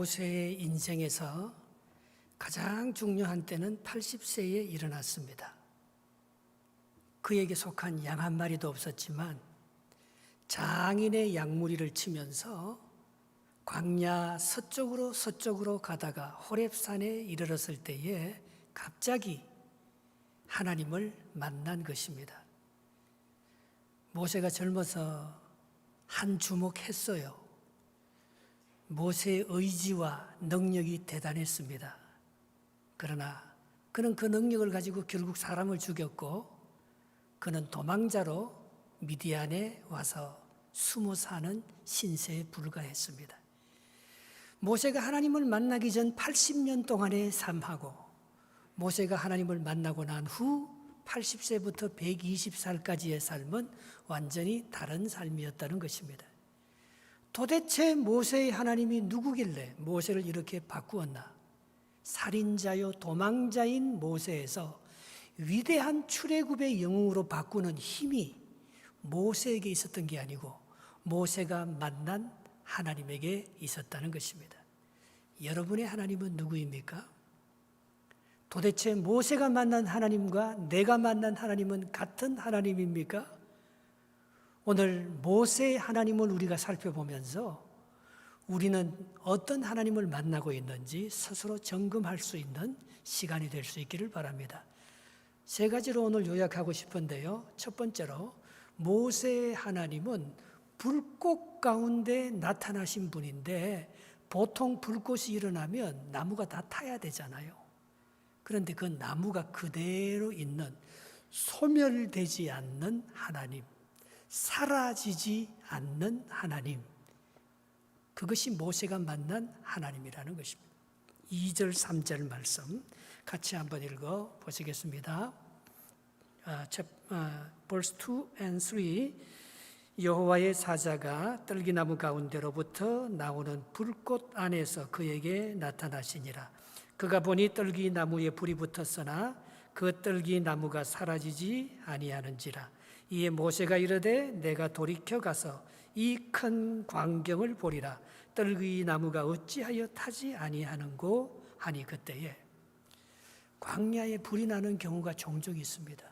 모세의 인생에서 가장 중요한 때는 80세에 일어났습니다. 그에게 속한 양 한 마리도 없었지만 장인의 양무리를 치면서 광야 서쪽으로 서쪽으로 가다가 호렙산에 이르렀을 때에 갑자기 하나님을 만난 것입니다. 모세가 젊어서 한 주목했어요. 모세의 의지와 능력이 대단했습니다. 그러나 그는 그 능력을 가지고 결국 사람을 죽였고 그는 도망자로 미디안에 와서 숨어 사는 신세에 불과했습니다. 모세가 하나님을 만나기 전 80년 동안의 삶하고 모세가 하나님을 만나고 난 후 80세부터 120살까지의 삶은 완전히 다른 삶이었다는 것입니다. 도대체 모세의 하나님이 누구길래 모세를 이렇게 바꾸었나? 살인자요 도망자인 모세에서 위대한 출애굽의 영웅으로 바꾸는 힘이 모세에게 있었던 게 아니고 모세가 만난 하나님에게 있었다는 것입니다. 여러분의 하나님은 누구입니까? 도대체 모세가 만난 하나님과 내가 만난 하나님은 같은 하나님입니까? 오늘 모세의 하나님을 우리가 살펴보면서 우리는 어떤 하나님을 만나고 있는지 스스로 점검할 수 있는 시간이 될 수 있기를 바랍니다. 세 가지로 오늘 요약하고 싶은데요. 첫 번째로 모세의 하나님은 불꽃 가운데 나타나신 분인데 보통 불꽃이 일어나면 나무가 다 타야 되잖아요. 그런데 그 나무가 그대로 있는 소멸되지 않는 하나님, 사라지지 않는 하나님. 그것이 모세가 만난 하나님이라는 것입니다. 2절, 3절 말씀 같이 한번 읽어 보시겠습니다. 아, 아, verse 2 and 3 여호와의 사자가 떨기나무 가운데로부터 나오는 불꽃 안에서 그에게 나타나시니라. 그가 보니 떨기나무에 불이 붙었으나 그 떨기나무가 사라지지 아니하는지라. 이에 모세가 이르되 내가 돌이켜 가서 이 큰 광경을 보리라. 떨기나무가 어찌하여 타지 아니하는고 하니 그때에 광야에 불이 나는 경우가 종종 있습니다.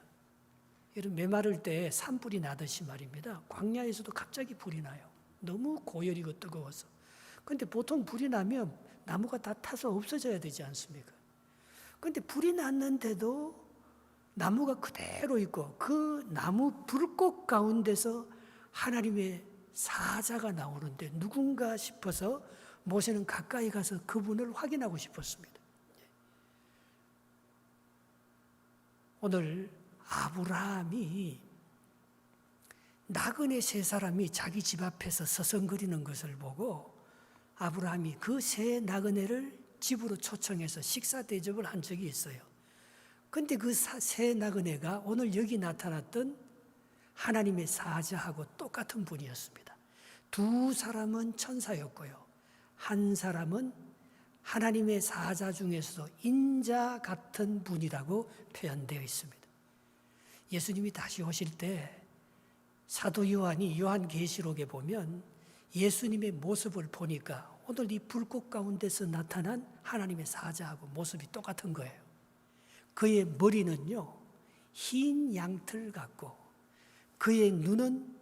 여러분 메마를 때 산불이 나듯이 말입니다. 광야에서도 갑자기 불이 나요. 너무 고열이고 뜨거워서. 근데 보통 불이 나면 나무가 다 타서 없어져야 되지 않습니까? 근데 불이 났는데도 나무가 그대로 있고 그 나무 불꽃 가운데서 하나님의 사자가 나오는데 누군가 싶어서 모세는 가까이 가서 그분을 확인하고 싶었습니다. 오늘 아브라함이 나그네 세 사람이 자기 집 앞에서 서성거리는 것을 보고 아브라함이 그 세 나그네를 집으로 초청해서 식사 대접을 한 적이 있어요. 근데 그세 나그네가 오늘 여기 나타났던 하나님의 사자하고 똑같은 분이었습니다. 두 사람은 천사였고요. 한 사람은 하나님의 사자 중에서도 인자 같은 분이라고 표현되어 있습니다. 예수님이 다시 오실 때 사도 요한이 요한계시록에 보면 예수님의 모습을 보니까 오늘 이 불꽃 가운데서 나타난 하나님의 사자하고 모습이 똑같은 거예요. 그의 머리는요, 흰 양털 같고, 그의 눈은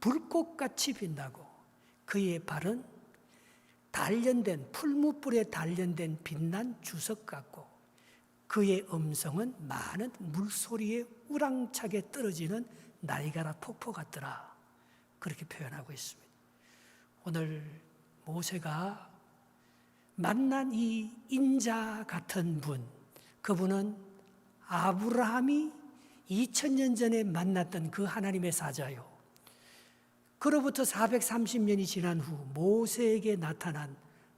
불꽃같이 빛나고, 그의 발은 단련된, 풀무불에 단련된 빛난 주석 같고, 그의 음성은 많은 물소리에 우랑차게 떨어지는 나이가라 폭포 같더라. 그렇게 표현하고 있습니다. 오늘 모세가 만난 이 인자 같은 분, 그분은 아브라함이 2000년 전에 만났던 그 하나님의 사자요. 그로부터 430년이 지난 후 모세에게 나타난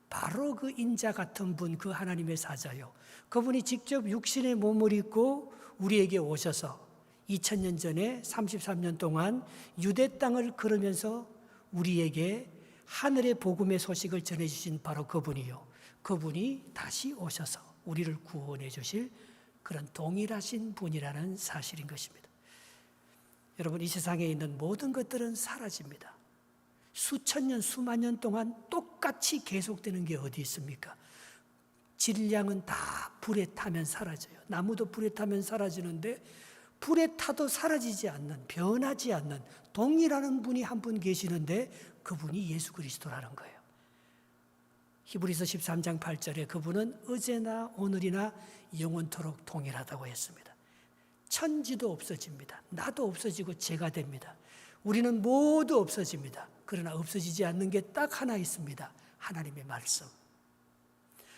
바로 그 인자 같은 분, 그 하나님의 사자요. 그분이 직접 육신의 몸을 입고 우리에게 오셔서 2000년 전에 33년 동안 유대 땅을 걸으면서 우리에게 하늘의 복음의 소식을 전해주신 바로 그분이요. 그분이 다시 오셔서 우리를 구원해 주실 그런 동일하신 분이라는 사실인 것입니다. 여러분, 이 세상에 있는 모든 것들은 사라집니다. 수천 년, 수만 년 동안 똑같이 계속되는 게 어디 있습니까? 질량은 다 불에 타면 사라져요. 나무도 불에 타면 사라지는데 불에 타도 사라지지 않는 변하지 않는 동일하는 분이 한 분 계시는데 그분이 예수 그리스도라는 거예요. 히브리서 13장 8절에 그분은 어제나 오늘이나 영원토록 동일하다고 했습니다. 천지도 없어집니다. 나도 없어지고 제가 됩니다. 우리는 모두 없어집니다. 그러나 없어지지 않는 게 딱 하나 있습니다. 하나님의 말씀.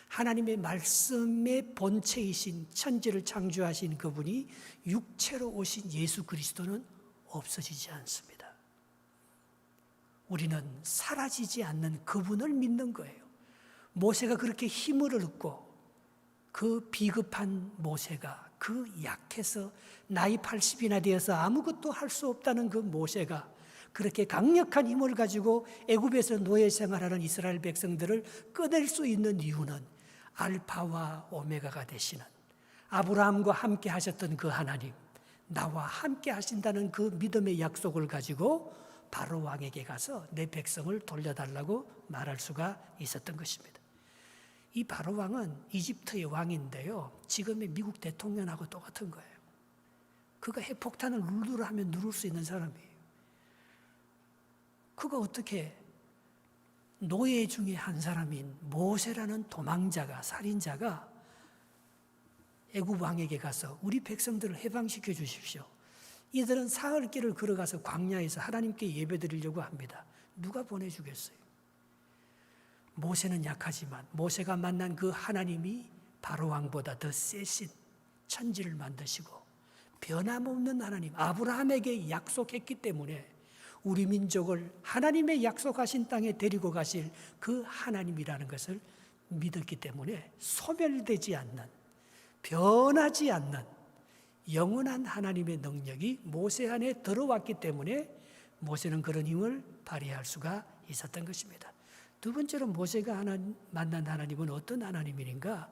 하나님의 말씀의 본체이신 천지를 창조하신 그분이 육체로 오신 예수 그리스도는 없어지지 않습니다. 우리는 사라지지 않는 그분을 믿는 거예요. 모세가 그렇게 힘을 얻고 그 비급한 모세가 그 약해서 나이 80이나 되어서 아무것도 할 수 없다는 그 모세가 그렇게 강력한 힘을 가지고 애굽에서 노예 생활하는 이스라엘 백성들을 꺼낼 수 있는 이유는 알파와 오메가가 되시는 아브라함과 함께 하셨던 그 하나님, 나와 함께 하신다는 그 믿음의 약속을 가지고 바로 왕에게 가서 내 백성을 돌려달라고 말할 수가 있었던 것입니다. 이 바로 왕은 이집트의 왕인데요. 지금의 미국 대통령하고 똑같은 거예요. 그가 핵폭탄을 누르라 하면 누를 수 있는 사람이에요. 그가 어떻게 노예 중에 한 사람인 모세라는 도망자가 살인자가 애굽 왕에게 가서 우리 백성들을 해방시켜 주십시오. 이들은 사흘 길을 걸어가서 광야에서 하나님께 예배드리려고 합니다. 누가 보내주겠어요? 모세는 약하지만 모세가 만난 그 하나님이 바로 왕보다 더 세신 천지를 만드시고 변함없는 하나님 아브라함에게 약속했기 때문에 우리 민족을 하나님의 약속하신 땅에 데리고 가실 그 하나님이라는 것을 믿었기 때문에 소멸되지 않는 변하지 않는 영원한 하나님의 능력이 모세 안에 들어왔기 때문에 모세는 그런 힘을 발휘할 수가 있었던 것입니다. 두 번째로 모세가 하나님, 만난 하나님은 어떤 하나님인가?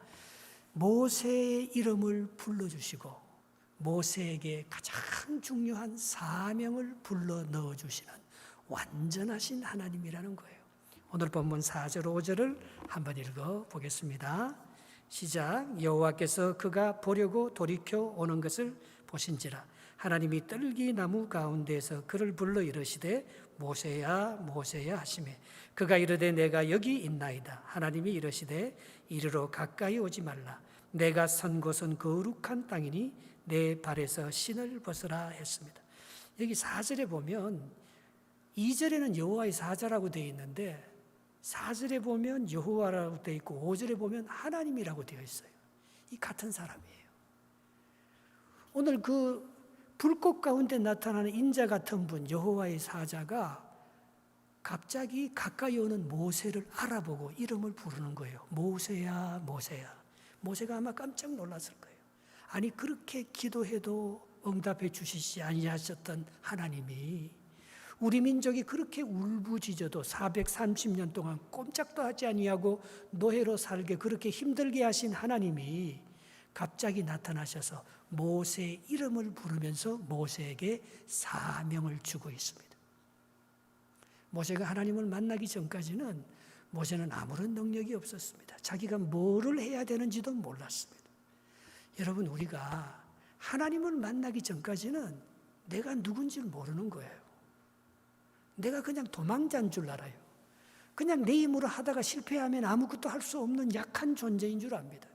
모세의 이름을 불러주시고 모세에게 가장 중요한 사명을 불러 넣어 주시는 완전하신 하나님이라는 거예요. 오늘 본문 4절 5절을 한번 읽어 보겠습니다. 시작 여호와께서 그가 보려고 돌이켜 오는 것을 보신지라 하나님이 떨기 나무 가운데에서 그를 불러 이르시되 모세야 모세야 하시매 그가 이르되 내가 여기 있나이다 하나님이 이르시되 이리로 가까이 오지 말라 내가 선 곳은 거룩한 땅이니 내 발에서 신을 벗으라 했습니다. 여기 4절에 보면 2절에는 여호와의 사자라고 되어 있는데 4절에 보면 여호와라고 되어 있고 5절에 보면 하나님이라고 되어 있어요. 이 같은 사람이에요. 오늘 그 불꽃 가운데 나타나는 인자 같은 분 여호와의 사자가 갑자기 가까이 오는 모세를 알아보고 이름을 부르는 거예요. 모세야, 모세야. 모세가 아마 깜짝 놀랐을 거예요. 아니 그렇게 기도해도 응답해 주시지 아니하셨던 하나님이 우리 민족이 그렇게 울부짖어도 430년 동안 꼼짝도 하지 아니하고 노예로 살게 그렇게 힘들게 하신 하나님이 갑자기 나타나셔서 모세의 이름을 부르면서 모세에게 사명을 주고 있습니다. 모세가 하나님을 만나기 전까지는 모세는 아무런 능력이 없었습니다. 자기가 뭐를 해야 되는지도 몰랐습니다. 여러분, 우리가 하나님을 만나기 전까지는 내가 누군지 모르는 거예요. 내가 그냥 도망자인 줄 알아요. 그냥 내 힘으로 하다가 실패하면 아무것도 할 수 없는 약한 존재인 줄 압니다.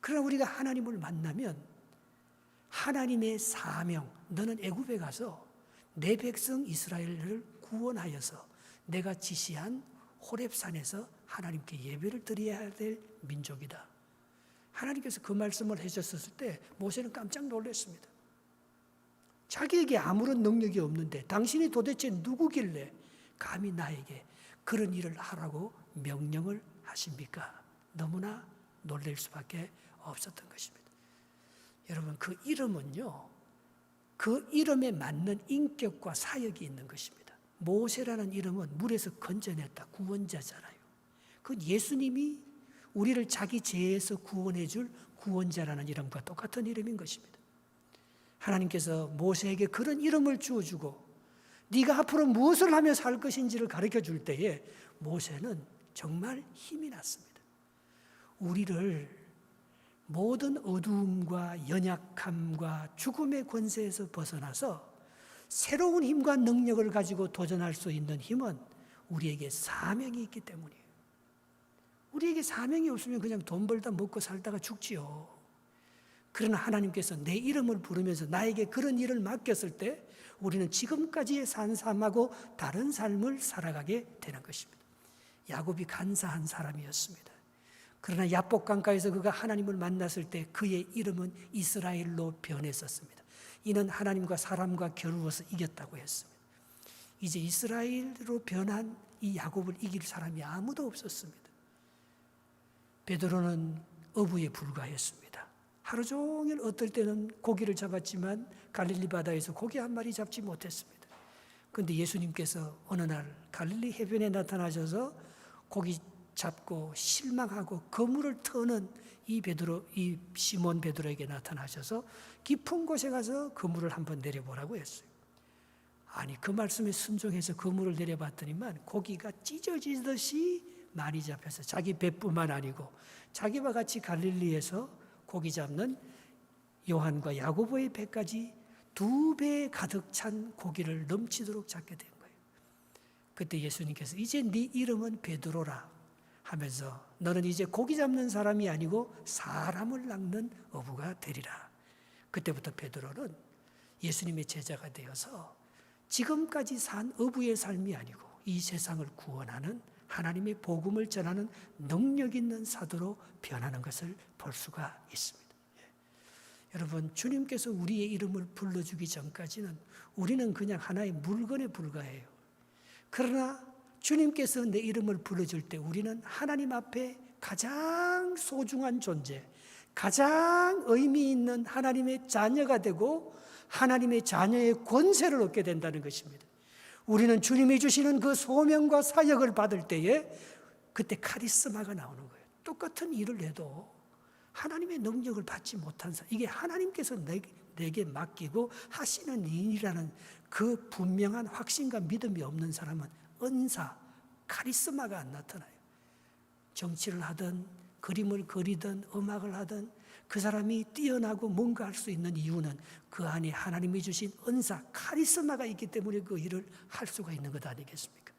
그러나 우리가 하나님을 만나면 하나님의 사명, 너는 애굽에 가서 내 백성 이스라엘을 구원하여서 내가 지시한 호렙산에서 하나님께 예배를 드려야 될 민족이다. 하나님께서 그 말씀을 해주셨을 때 모세는 깜짝 놀랐습니다. 자기에게 아무런 능력이 없는데 당신이 도대체 누구길래 감히 나에게 그런 일을 하라고 명령을 하십니까? 너무나 놀랄 수밖에 없었던 것입니다. 여러분 그 이름은요. 그 이름에 맞는 인격과 사역이 있는 것입니다. 모세라는 이름은 물에서 건져냈다 구원자잖아요. 그 예수님이 우리를 자기 죄에서 구원해 줄 구원자라는 이름과 똑같은 이름인 것입니다. 하나님께서 모세에게 그런 이름을 주어 주고 네가 앞으로 무엇을 하며 살 것인지를 가르쳐 줄 때에 모세는 정말 힘이 났습니다. 우리를 모든 어두움과 연약함과 죽음의 권세에서 벗어나서 새로운 힘과 능력을 가지고 도전할 수 있는 힘은 우리에게 사명이 있기 때문이에요. 우리에게 사명이 없으면 그냥 돈 벌다 먹고 살다가 죽지요. 그러나 하나님께서 내 이름을 부르면서 나에게 그런 일을 맡겼을 때 우리는 지금까지의 산 삶하고 다른 삶을 살아가게 되는 것입니다. 야곱이 간사한 사람이었습니다. 그러나 야복 강가에서 그가 하나님을 만났을 때 그의 이름은 이스라엘로 변했었습니다. 이는 하나님과 사람과 겨루어서 이겼다고 했습니다. 이제 이스라엘로 변한 이 야곱을 이길 사람이 아무도 없었습니다. 베드로는 어부에 불과했습니다. 하루 종일 어떨 때는 고기를 잡았지만 갈릴리 바다에서 고기 한 마리 잡지 못했습니다. 그런데 예수님께서 어느 날 갈릴리 해변에 나타나셔서 고기 잡고 실망하고 그물을 터는 이 베드로 이 시몬 베드로에게 나타나셔서 깊은 곳에 가서 그물을 한번 내려보라고 했어요. 아니 그 말씀에 순종해서 그물을 내려봤더니만 고기가 찢어지듯이 많이 잡혀서 자기 배뿐만 아니고 자기와 같이 갈릴리에서 고기 잡는 요한과 야고보의 배까지 두 배 가득 찬 고기를 넘치도록 잡게 된 거예요. 그때 예수님께서 이제 네 이름은 베드로라 하면서 너는 이제 고기 잡는 사람이 아니고 사람을 낚는 어부가 되리라. 그때부터 베드로는 예수님의 제자가 되어서 지금까지 산 어부의 삶이 아니고 이 세상을 구원하는 하나님의 복음을 전하는 능력 있는 사도로 변하는 것을 볼 수가 있습니다. 예. 여러분, 주님께서 우리의 이름을 불러주기 전까지는 우리는 그냥 하나의 물건에 불과해요. 그러나 주님께서 내 이름을 불러줄 때 우리는 하나님 앞에 가장 소중한 존재, 가장 의미 있는 하나님의 자녀가 되고 하나님의 자녀의 권세를 얻게 된다는 것입니다. 우리는 주님이 주시는 그 소명과 사역을 받을 때에 그때 카리스마가 나오는 거예요. 똑같은 일을 해도 하나님의 능력을 받지 못한 사람, 이게 하나님께서 내, 내게 맡기고 하시는 일이라는 그 분명한 확신과 믿음이 없는 사람은 은사, 카리스마가 안 나타나요. 정치를 하든 그림을 그리든 음악을 하든 그 사람이 뛰어나고 뭔가 할 수 있는 이유는 그 안에 하나님이 주신 은사, 카리스마가 있기 때문에 그 일을 할 수가 있는 것 아니겠습니까?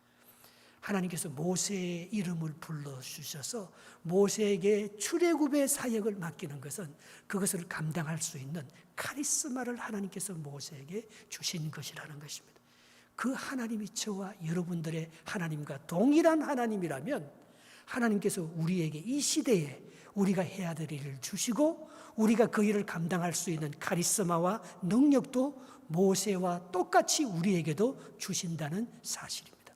하나님께서 모세의 이름을 불러주셔서 모세에게 출애굽의 사역을 맡기는 것은 그것을 감당할 수 있는 카리스마를 하나님께서 모세에게 주신 것이라는 것입니다. 그 하나님이 저와 여러분들의 하나님과 동일한 하나님이라면 하나님께서 우리에게 이 시대에 우리가 해야 될 일을 주시고 우리가 그 일을 감당할 수 있는 카리스마와 능력도 모세와 똑같이 우리에게도 주신다는 사실입니다.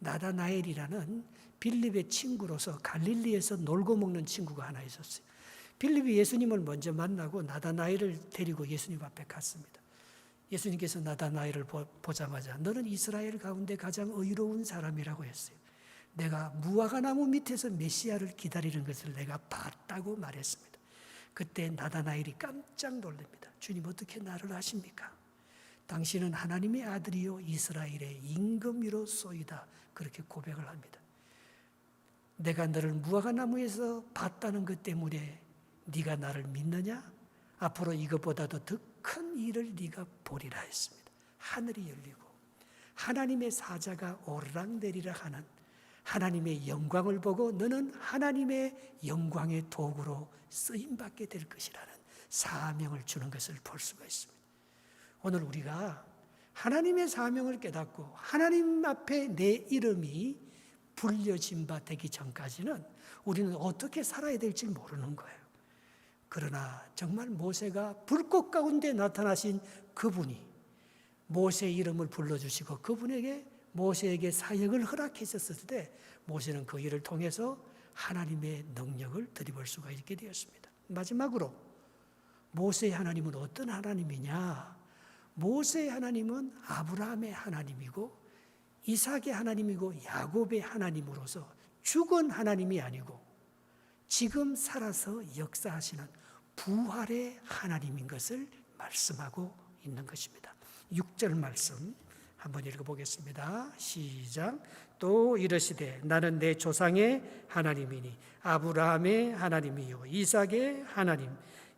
나다나엘이라는 빌립의 친구로서 갈릴리에서 놀고 먹는 친구가 하나 있었어요. 빌립이 예수님을 먼저 만나고 나다나엘을 데리고 예수님 앞에 갔습니다. 예수님께서 나다나엘을 보자마자 너는 이스라엘 가운데 가장 의로운 사람이라고 했어요. 내가 무화과 나무 밑에서 메시아를 기다리는 것을 내가 봤다고 말했습니다. 그때 나다나엘이 깜짝 놀랍니다. 주님 어떻게 나를 아십니까? 당신은 하나님의 아들이요 이스라엘의 임금이로 쏘이다 그렇게 고백을 합니다. 내가 너를 무화과 나무에서 봤다는 것 때문에 네가 나를 믿느냐? 앞으로 이것보다도 더 큰 일을 네가 보리라 했습니다. 하늘이 열리고 하나님의 사자가 오르락내리락 하는 하나님의 영광을 보고 너는 하나님의 영광의 도구로 쓰임 받게 될 것이라는 사명을 주는 것을 볼 수가 있습니다. 오늘 우리가 하나님의 사명을 깨닫고 하나님 앞에 내 이름이 불려진 바 되기 전까지는 우리는 어떻게 살아야 될지 모르는 거예요. 그러나 정말 모세가 불꽃 가운데 나타나신 그분이 모세의 이름을 불러주시고 그분에게 모세에게 사역을 허락해 줬을 때 모세는 그 일을 통해서 하나님의 능력을 드리볼 수가 있게 되었습니다. 마지막으로 모세의 하나님은 어떤 하나님이냐? 모세의 하나님은 아브라함의 하나님이고 이삭의 하나님이고 야곱의 하나님으로서 죽은 하나님이 아니고 지금 살아서 역사하시는 부활의 하나님인 것을 말씀하고 있는 것입니다. 6절 말씀 한번 읽어보겠습니다. 시작. 또 이르시되 나는 내 조상의 하나님이니 아브라함의 하나님이요 이삭의 하나님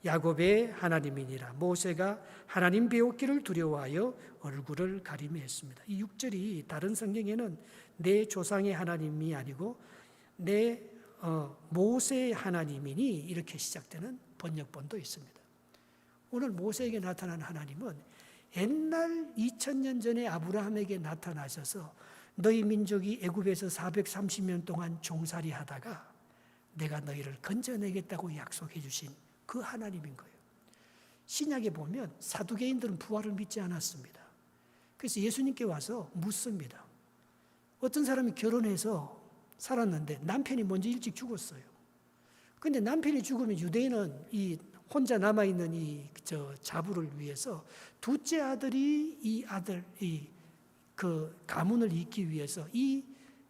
야곱의 하나님이니라 모세가 하나님 배웠기를 두려워하여 얼굴을 가리매했습니다. 이 6절이 다른 성경에는 내 조상의 하나님이 아니고 내 어, 모세의 하나님이니 이렇게 시작되는 번역본도 있습니다. 오늘 모세에게 나타난 하나님은 옛날 2000년 전에 아브라함에게 나타나셔서 너희 민족이 애굽에서 430년 동안 종살이 하다가 내가 너희를 건져내겠다고 약속해 주신 그 하나님인 거예요. 신약에 보면 사두개인들은 부활을 믿지 않았습니다. 그래서 예수님께 와서 묻습니다. 어떤 사람이 결혼해서 살았는데 남편이 먼저 일찍 죽었어요. 근데 남편이 죽으면 유대인은 이 혼자 남아 있는 이 저 자부를 위해서 둘째 아들이 이 아들 이 그 가문을 잇기 위해서 이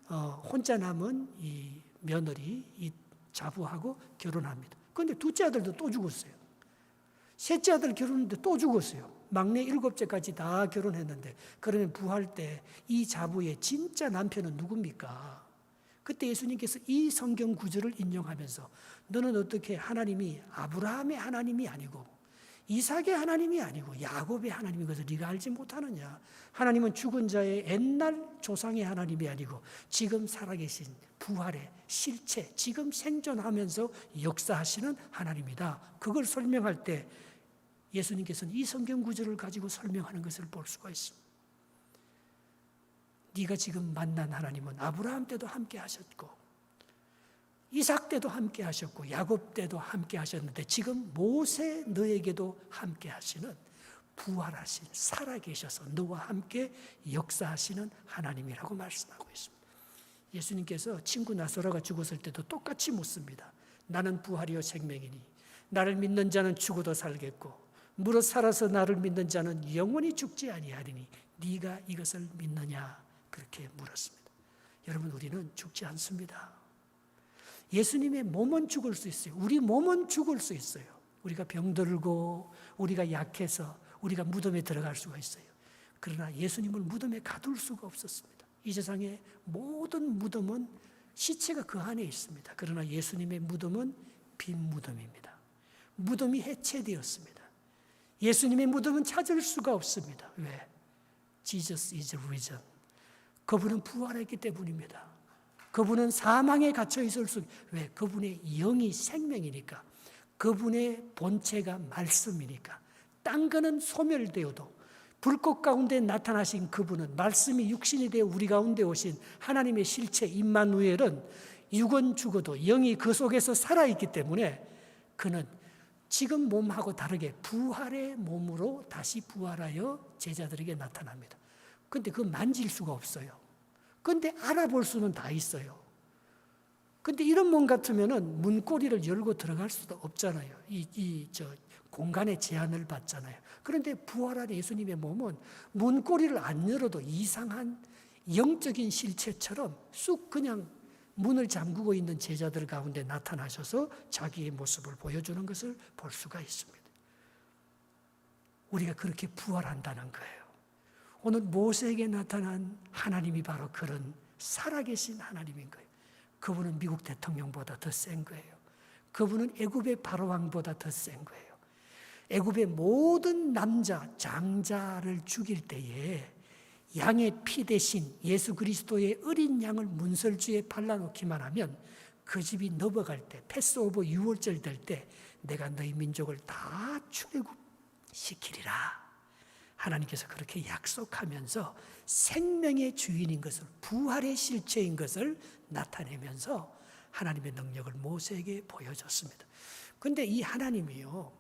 어, 혼자 남은 이 며느리 이 자부하고 결혼합니다. 그런데 둘째 아들도 또 죽었어요. 셋째 아들 결혼했는데 또 죽었어요. 막내 일곱째까지 다 결혼했는데 그러면 부활 때이 자부의 진짜 남편은 누굽니까? 그때 예수님께서 이 성경 구절을 인용하면서 너는 어떻게 하나님이 아브라함의 하나님이 아니고 이삭의 하나님이 아니고 야곱의 하나님인 것을 네가 알지 못하느냐? 하나님은 죽은 자의 옛날 조상의 하나님이 아니고 지금 살아계신 부활의 실체, 지금 생존하면서 역사하시는 하나님이다. 그걸 설명할 때 예수님께서는 이 성경 구절을 가지고 설명하는 것을 볼 수가 있습니다. 네가 지금 만난 하나님은 아브라함 때도 함께 하셨고 이삭 때도 함께 하셨고 야곱 때도 함께 하셨는데 지금 모세 너에게도 함께 하시는 부활하신 살아계셔서 너와 함께 역사하시는 하나님이라고 말씀하고 있습니다. 예수님께서 친구 나소라가 죽었을 때도 똑같이 묻습니다. 나는 부활이요 생명이니 나를 믿는 자는 죽어도 살겠고 무릇 살아서 나를 믿는 자는 영원히 죽지 아니하리니 네가 이것을 믿느냐 그렇게 물었습니다. 여러분 우리는 죽지 않습니다. 예수님의 몸은 죽을 수 있어요. 우리 몸은 죽을 수 있어요. 우리가 병들고 우리가 약해서 우리가 무덤에 들어갈 수가 있어요. 그러나 예수님을 무덤에 가둘 수가 없었습니다. 이 세상의 모든 무덤은 시체가 그 안에 있습니다. 그러나 예수님의 무덤은 빈 무덤입니다. 무덤이 해체되었습니다. 예수님의 무덤은 찾을 수가 없습니다. 왜? Jesus is risen. 그분은 부활했기 때문입니다. 그분은 사망에 갇혀 있을 수, 왜? 그분의 영이 생명이니까. 그분의 본체가 말씀이니까. 딴 거는 소멸되어도 불꽃 가운데 나타나신 그분은 말씀이 육신이 되어 우리 가운데 오신 하나님의 실체 임마누엘은 육은 죽어도 영이 그 속에서 살아있기 때문에 그는 지금 몸하고 다르게 부활의 몸으로 다시 부활하여 제자들에게 나타납니다. 근데 그 만질 수가 없어요. 근데 알아볼 수는 다 있어요. 근데 이런 몸 같으면은 문고리를 열고 들어갈 수도 없잖아요. 이, 이, 저, 공간의 제한을 받잖아요. 그런데 부활한 예수님의 몸은 문고리를 안 열어도 이상한 영적인 실체처럼 쑥 그냥 문을 잠그고 있는 제자들 가운데 나타나셔서 자기의 모습을 보여주는 것을 볼 수가 있습니다. 우리가 그렇게 부활한다는 거예요. 오늘 모세에게 나타난 하나님이 바로 그런 살아계신 하나님인 거예요. 그분은 미국 대통령보다 더 센 거예요. 그분은 애굽의 바로왕보다 더 센 거예요. 애굽의 모든 남자 장자를 죽일 때에 양의 피 대신 예수 그리스도의 어린 양을 문설주에 발라놓기만 하면 그 집이 넘어갈 때 패스오버 유월절 될 때 내가 너희 민족을 다 출애굽 시키리라. 하나님께서 그렇게 약속하면서 생명의 주인인 것을 부활의 실체인 것을 나타내면서 하나님의 능력을 모세에게 보여줬습니다. 근데 이 하나님이요.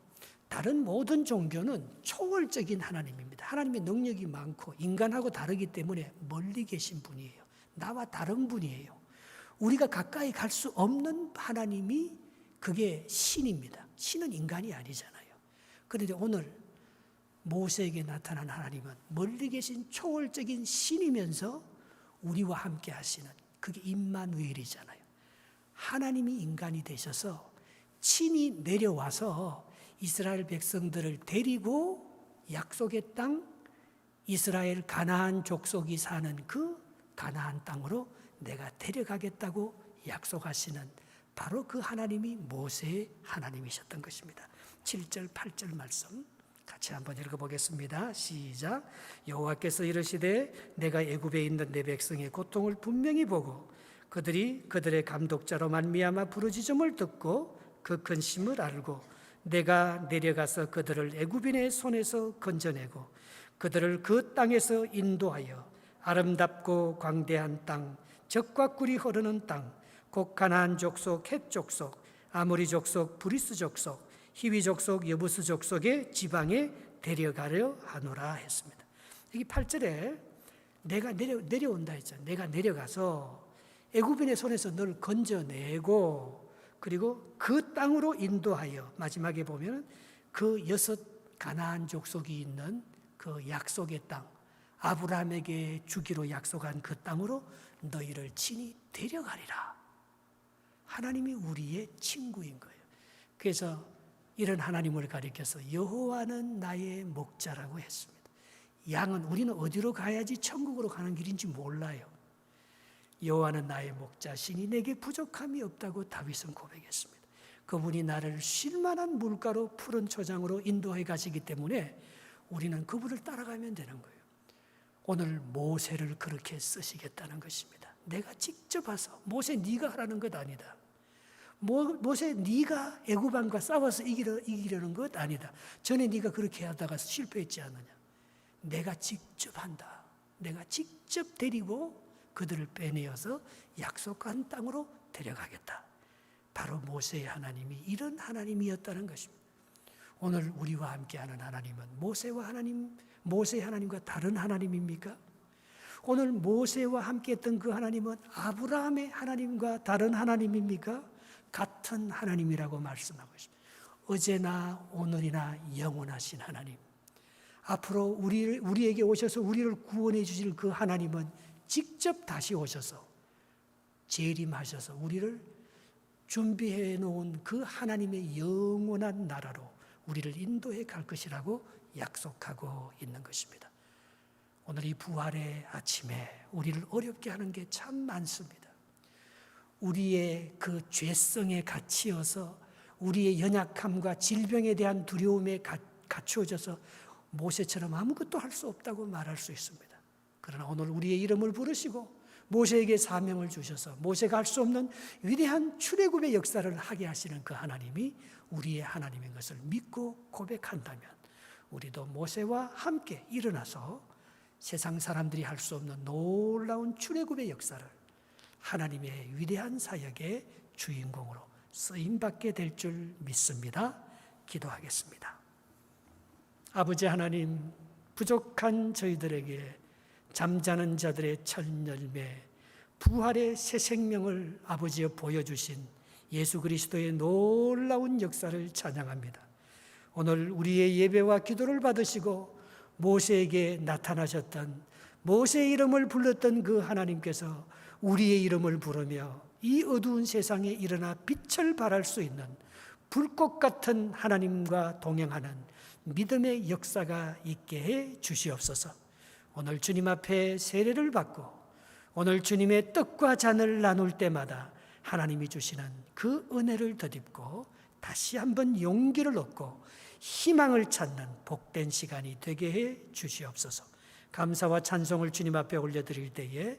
다른 모든 종교는 초월적인 하나님입니다. 하나님의 능력이 많고 인간하고 다르기 때문에 멀리 계신 분이에요. 나와 다른 분이에요. 우리가 가까이 갈 수 없는 하나님이 그게 신입니다. 신은 인간이 아니잖아요. 그런데 오늘 모세에게 나타난 하나님은 멀리 계신 초월적인 신이면서 우리와 함께 하시는 그게 임마누엘이잖아요. 하나님이 인간이 되셔서 친히 내려와서 이스라엘 백성들을 데리고 약속의 땅 이스라엘 가나안 족속이 사는 그 가나안 땅으로 내가 데려가겠다고 약속하시는 바로 그 하나님이 모세의 하나님이셨던 것입니다. 7절 8절 말씀 같이 한번 읽어보겠습니다. 시작. 여호와께서 이르시되 내가 애굽에 있는 내 백성의 고통을 분명히 보고 그들이 그들의 감독자로 말미암아 부르짖음을 듣고 그 근심을 알고 내가 내려가서 그들을 애굽인의 손에서 건져내고 그들을 그 땅에서 인도하여 아름답고 광대한 땅, 적과 꿀이 흐르는 땅, 곧 가나안 족속, 헷 족속, 아모리 족속, 브리스 족속, 히위 족속, 여부스 족속의 지방에 데려가려 하노라 했습니다. 여기 8절에 내가 내려 내려온다 했죠. 내가 내려가서 애굽인의 손에서 널 건져내고 그리고 그 땅으로 인도하여 마지막에 보면 그 여섯 가나안 족속이 있는 그 약속의 땅 아브라함에게 주기로 약속한 그 땅으로 너희를 친히 데려가리라. 하나님이 우리의 친구인 거예요. 그래서 이런 하나님을 가리켜서 여호와는 나의 목자라고 했습니다. 양은 우리는 어디로 가야지 천국으로 가는 길인지 몰라요. 여호와는 나의 목자시니 내게 부족함이 없다고 다윗은 고백했습니다. 그분이 나를 쉴 만한 물가로 푸른 초장으로 인도해 가시기 때문에 우리는 그분을 따라가면 되는 거예요. 오늘 모세를 그렇게 쓰시겠다는 것입니다. 내가 직접 와서 모세 네가 하라는 것 아니다. 모, 모세 네가 애굽왕과 싸워서 이기려, 이기려는 것 아니다. 전에 네가 그렇게 하다가 실패했지 않느냐. 내가 직접 한다. 내가 직접 데리고 그들을 빼내어서 약속한 땅으로 데려가겠다. 바로 모세의 하나님이 이런 하나님이었다는 것입니다. 오늘 우리와 함께하는 하나님은 모세와 하나님, 모세의 하나님과 다른 하나님입니까? 오늘 모세와 함께했던 그 하나님은 아브라함의 하나님과 다른 하나님입니까? 같은 하나님이라고 말씀하고 있습니다. 어제나 오늘이나 영원하신 하나님. 앞으로 우리 우리에게 오셔서 우리를 구원해 주실 그 하나님은 직접 다시 오셔서 재림하셔서 우리를 준비해 놓은 그 하나님의 영원한 나라로 우리를 인도해 갈 것이라고 약속하고 있는 것입니다. 오늘 이 부활의 아침에 우리를 어렵게 하는 게 참 많습니다. 우리의 그 죄성에 갇히어서 우리의 연약함과 질병에 대한 두려움에 갖추어져서 모세처럼 아무것도 할 수 없다고 말할 수 있습니다. 그러나 오늘 우리의 이름을 부르시고 모세에게 사명을 주셔서 모세가 할 수 없는 위대한 출애굽의 역사를 하게 하시는 그 하나님이 우리의 하나님인 것을 믿고 고백한다면 우리도 모세와 함께 일어나서 세상 사람들이 할 수 없는 놀라운 출애굽의 역사를 하나님의 위대한 사역의 주인공으로 쓰임 받게 될 줄 믿습니다. 기도하겠습니다. 아버지 하나님 부족한 저희들에게 잠자는 자들의 첫 열매 부활의 새 생명을 아버지여 보여주신 예수 그리스도의 놀라운 역사를 찬양합니다. 오늘 우리의 예배와 기도를 받으시고 모세에게 나타나셨던 모세의 이름을 불렀던 그 하나님께서 우리의 이름을 부르며 이 어두운 세상에 일어나 빛을 발할 수 있는 불꽃 같은 하나님과 동행하는 믿음의 역사가 있게 해 주시옵소서. 오늘 주님 앞에 세례를 받고 오늘 주님의 떡과 잔을 나눌 때마다 하나님이 주시는 그 은혜를 덧입고 다시 한번 용기를 얻고 희망을 찾는 복된 시간이 되게 해 주시옵소서. 감사와 찬송을 주님 앞에 올려드릴 때에